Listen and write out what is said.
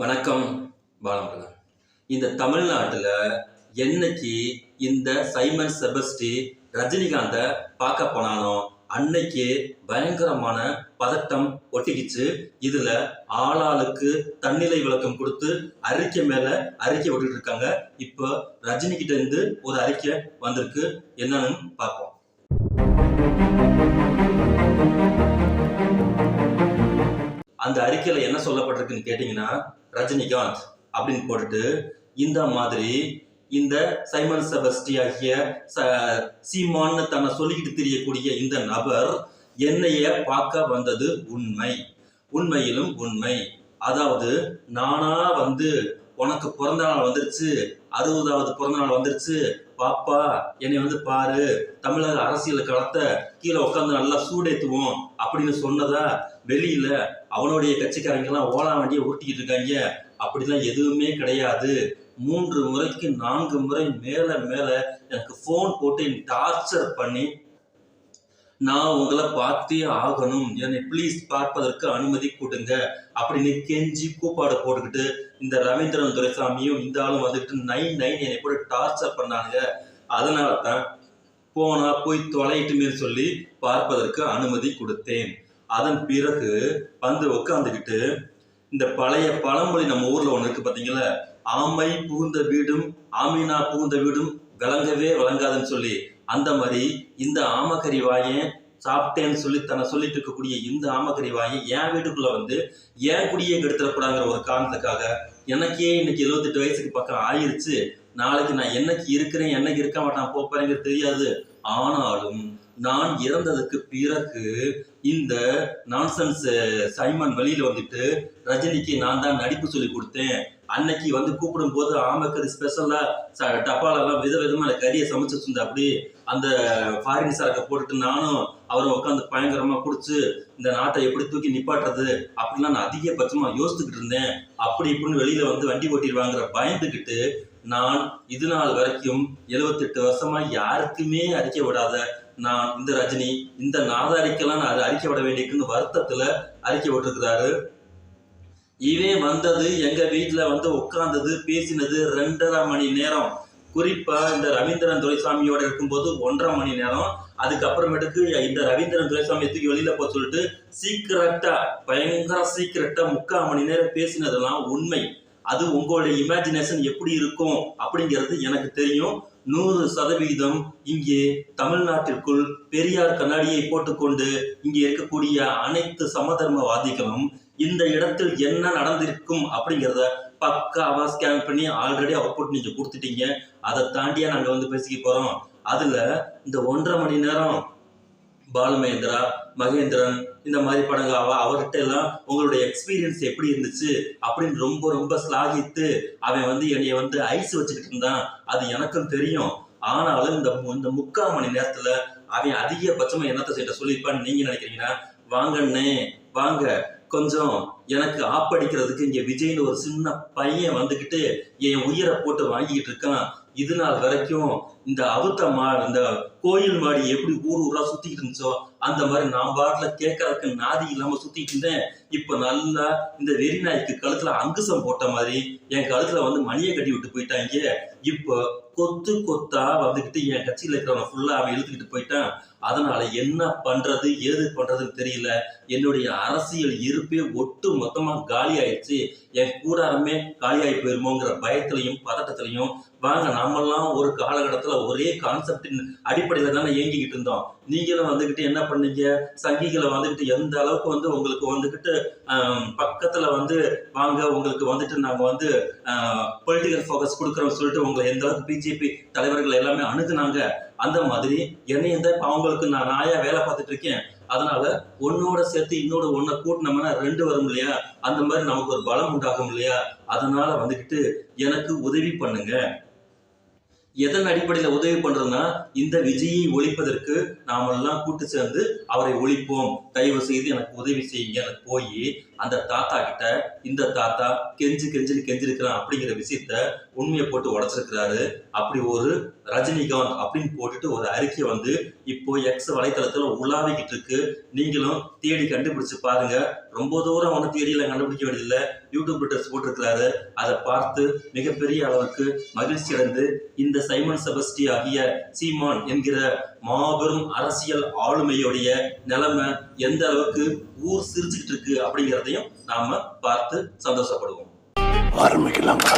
வணக்கம் பாலமுருகன். இந்த தமிழ்நாட்டில் என்னைக்கு இந்த சைமன் செபஸ்டி ரஜினிகாந்தை பார்க்க போனாலும் அன்னைக்கு பயங்கரமான பதட்டம் ஒட்டிக்கிச்சு. இதுல ஆளாளுக்கு தன்னிலை விளக்கம் கொடுத்து அறிக்கை மேல அறிக்கை விட்டுட்டு இருக்காங்க. இப்போ ரஜினி கிட்ட இருந்து ஒரு அறிக்கை வந்திருக்கு. என்னன்னு பார்ப்போம். அந்த அறிக்கையில என்ன சொல்லப்பட்டிருக்குன்னு கேட்டீங்கன்னா ரஜினிகாந்த் அப்படின்னு போட்டுட்டு இந்த மாதிரி இந்த சைமன் செபஸ்டி ஆகிய ச- சீமான்னு தன்னை சொல்லிக்கிட்டு தெரியக்கூடிய இந்த நபர் என்னைய பார்க்க வந்தது உண்மை. உண்மையிலும் உண்மை. அதாவது நானா வந்து உனக்கு பிறந்த நாள் வந்துருச்சு. அறுபதாவது பிறந்த நாள் வந்துருச்சு. பாப்பா என்னை வந்து பாரு தமிழக அரசியல் களத்தை கீழே உட்காந்து நல்லா சூடேத்துவோம் அப்படின்னு சொன்னதா வெளியில அவனுடைய கட்சிக்காரங்கெல்லாம் ஓலா வண்டியை ஓட்டிக்கிட்டு இருக்காங்க. அப்படிலாம் எதுவுமே கிடையாது. மூன்று முறைக்கு நான்கு முறை மேல மேல எனக்கு ஃபோன் போட்டு டார்ச்சர் பண்ணி நான் உங்களை பார்த்தே ஆகணும். என்னை ப்ளீஸ் பார்ப்பதற்கு அனுமதி கொடுங்க. அப்படின்னு கெஞ்சி கூப்பாடு போட்டுக்கிட்டு இந்த ரவீந்திரன் துரைசாமியும் இந்த ஆளும் வந்துட்டு நைன் நைன் என்னை போட்டு டார்ச்சர் பண்ணாங்க அதனால தான் போனா போய் தொலையிட்டுமே சொல்லி பார்ப்பதற்கு அனுமதி கொடுத்தேன். அதன் பிறகு வந்து உட்காந்துக்கிட்டு இந்த பழைய பழமொழி நம்ம ஊர்ல ஒன்று இருக்கு பார்த்தீங்களா ஆமை புகுந்த வீடும் ஆமீனா புகுந்த வீடும் விளங்கவே விளங்காதுன்னு சொல்லி அந்த மாதிரி இந்த ஆமக்கறி வாயன் சாப்பிட்டேன்னு சொல்லி தன்னை சொல்லிட்டு இருக்கக்கூடிய இந்த ஆமக்கறி வாயன் என் வீட்டுக்குள்ள வந்து ஏன் குடியே கெடுத்துடக்கூடாங்கிற ஒரு காரணத்துக்காக எனக்கே இன்னைக்கு 78 வயசுக்கு பக்கம் ஆயிருச்சு. நாளைக்கு நான் என்னைக்கு இருக்கிறேன் என்னைக்கு இருக்க மாட்டான் போறேங்கிறது தெரியாது. ஆனாலும் நான் இறந்ததுக்கு பிறகு இந்த நான்சன்ஸ் சைமன் வெளியில் வந்துட்டு ரஜினிக்கு நான் தான் நடிப்பு சொல்லி கொடுத்தேன். அன்னைக்கு வந்து கூப்பிடும் போது ஆமக்கறி ஸ்பெஷலாக டப்பாலெல்லாம் வித விதமா கறியை சமைச்சு வச்சிருந்தா அப்படி அந்த ஃபாரின் சரக்கை போட்டுட்டு நானும் அவரை உட்காந்து பயங்கரமாக குடிச்சு இந்த நாட்டை எப்படி தூக்கி நிப்பாட்டுறது அப்படிலாம் நான் அதிகபட்சமாக யோசிச்சுக்கிட்டு இருந்தேன். அப்படி இப்படின்னு வெளியில் வந்து வண்டி ஓட்டிடுவாங்கிற பயந்துக்கிட்டு நான் இது நாள் வரைக்கும் எழுபத்தெட்டு வருஷமாக யாருக்குமே அறிக்கை விடாத நான் இந்த ரஜினி இந்த நாதாரிக்கெல்லாம் நான் அறிக்கை விட வேண்டியிருக்குன்னு வருத்தத்துல அறிக்கை விட்டுருக்கிறாரு. இவன் வந்தது எங்க வீட்டுல வந்து உட்கார்ந்தது பேசினது ரெண்டரை மணி நேரம். குறிப்பா இந்த ரவீந்திரன் துரைசாமியோட இருக்கும்போது ஒன்றரை மணி நேரம். அதுக்கப்புறமேட்டுக்கு இந்த ரவீந்திரன் துரைசாமி தூக்கி வெளியில போக சொல்லிட்டு சீக்கிரட்டா பயங்கர சீக்கிரட்டா முக்கால் மணி நேரம் பேசினதெல்லாம் உண்மை. அது உங்களுடைய இமேஜினேஷன் எப்படி இருக்கும் அப்படிங்கிறது எனக்கு தெரியும். நூறு சதவீதம் இங்கே தமிழ்நாட்டிற்குள் பெரியார் கண்ணாடியை போட்டுக்கொண்டு இங்கே இருக்கக்கூடிய அனைத்து சமதர்மவாதிகளும் இந்த இடத்தில் என்ன நடந்திருக்கும் அப்படிங்கிறத பக்காவா ஸ்கேன் பண்ணி ஆல்ரெடி அவுட்புட் நீங்க கொடுத்துட்டீங்க. அதை தாண்டியா நாங்க வந்து பேசிக்க போறோம். அதுல இந்த ஒன்றரை மணி நேரம் பாலுமேந்திரா மகேந்திரன் இந்த மாதிரி படங்கள் அவ அவர்கிட்ட எல்லாம் உங்களுடைய எக்ஸ்பீரியன்ஸ் எப்படி இருந்துச்சு அப்படின்னு ரொம்ப ரொம்ப ஸ்லாகித்து அவன் வந்து என்னைய வந்து ஐஸ் வச்சுக்கிட்டு இருந்தான். அது எனக்கும் தெரியும். ஆனாலும் இந்த மு- இந்த முக்கால் மணி நேரத்துல அவன் அதிகபட்சமா என்னத்த செய்ய சொல்லியிருப்பான்னு நீங்க நினைக்கிறீங்கன்னா வாங்கண்ணே வாங்க. கொஞ்சம் எனக்கு ஆப்படிக்கிறதுக்கு இங்க விஜய்னு ஒரு சின்ன பையன் வந்துகிட்டு என் உயிரை போட்டு வாங்கிக்கிட்டு இருக்கான். இது நாள் வரைக்கும் இந்த அவுத்த மா இந்த கோயில் மாடி எப்படி ஊர் ஊரா சுத்திக்கிட்டு இருந்துச்சோ அந்த மாதிரி நான் பாட்டுல கேட்கறதுக்கு நாதி இல்லாம சுத்திட்டு இருந்தேன். இப்ப நல்லா இந்த வெறி நாய்க்கு கழுத்துல அங்குசம் போட்ட மாதிரி என் கழுத்துல வந்து மணியை கட்டி விட்டு போயிட்டாங்க. இப்போ கொத்து கொத்தா வந்துகிட்டு என் கட்சியில இருக்கிறவங்க ஃபுல்லா அவன் இழுத்துக்கிட்டு போயிட்டான். அதனால என்ன பண்றது ஏது பண்றதுன்னு தெரியல. என்னுடைய அரசியல் இருப்பே ஒட்டு மொத்தமா காலி ஆயிடுச்சு. என் கூடாரமே காலியாகி போயிருமோங்கிற பயத்திலையும் பதட்டத்திலையும் வாங்க நாமெல்லாம் ஒரு காலகட்டத்துல ஒரே கான்செப்டின் அடிப்படையில தானே இயங்கிக்கிட்டு இருந்தோம். நீங்களும் வந்துக்கிட்டு என்ன பண்ணீங்க? சங்கிகளை வந்துக்கிட்டு எந்த அளவுக்கு வந்து உங்களுக்கு வந்துக்கிட்டு பக்கத்தில் வந்து வாங்க உங்களுக்கு வந்துட்டு நாங்கள் வந்து பொலிட்டிக்கல் ஃபோக்கஸ் கொடுக்குறோம் சொல்லிட்டு உங்களை எந்த அளவுக்கு பிஜேபி தலைவர்கள் எல்லாமே அணுகுனாங்க அந்த மாதிரி என்னையும் தான் இப்போ அவங்களுக்கு நான் நாயாக வேலை பார்த்துட்டு இருக்கேன். அதனால ஒன்னோட சேர்த்து இன்னோட ஒன்றை கூட்டினோம்னா ரெண்டு வரும் இல்லையா? அந்த மாதிரி நமக்கு ஒரு பலம் உண்டாகும் இல்லையா? அதனால வந்துக்கிட்டு எனக்கு உதவி பண்ணுங்க. எதன் அடிப்படையில் உதவி பண்றதுன்னா இந்த விஜயை ஒழிப்பதற்கு நாமெல்லாம் கூட்டு சேர்ந்து அவரை ஒழிப்போம். தயவு செய்து எனக்கு உதவி செய்யுங்க. எனக்கு போய் அந்த தாத்தா கிட்ட இந்த தாத்தா கெஞ்சு கெஞ்சு கெஞ்சிருக்கிறான் அப்படிங்கிற விஷயத்த உண்மையை போட்டு உடச்சிருக்கிறாரு. அப்படி ஒரு ரஜினிகாந்த் அப்படின்னு போட்டுட்டு ஒரு அறிக்கை வந்து இப்போ எக்ஸ் வலைத்தளத்துல உலாவிக்கிட்டு இருக்கு. நீங்களும் தேடி கண்டுபிடிச்சு பாருங்க. ரொம்ப தூரம் வந்து தேடியெல்லாம் கண்டுபிடிக்க வேண்டியதில்லை. யூடியூப் ட்ரெஸ் போட்டிருக்கிறாரு. அதை பார்த்து மிகப்பெரிய அளவுக்கு மகிழ்ச்சி அடைந்து இந்த சைமன் செபஸ்டி ஆகிய சீமான் என்கிற மாபெரும் அரசியல் ஆளுமையுடைய நிலைமை எந்த அளவுக்கு ஊர் சிரிச்சுக்கிட்டு இருக்கு அப்படிங்கிறதையும் நாம பார்த்து சந்தோஷப்படுவோம். ஆரம்பிக்கலாங்களா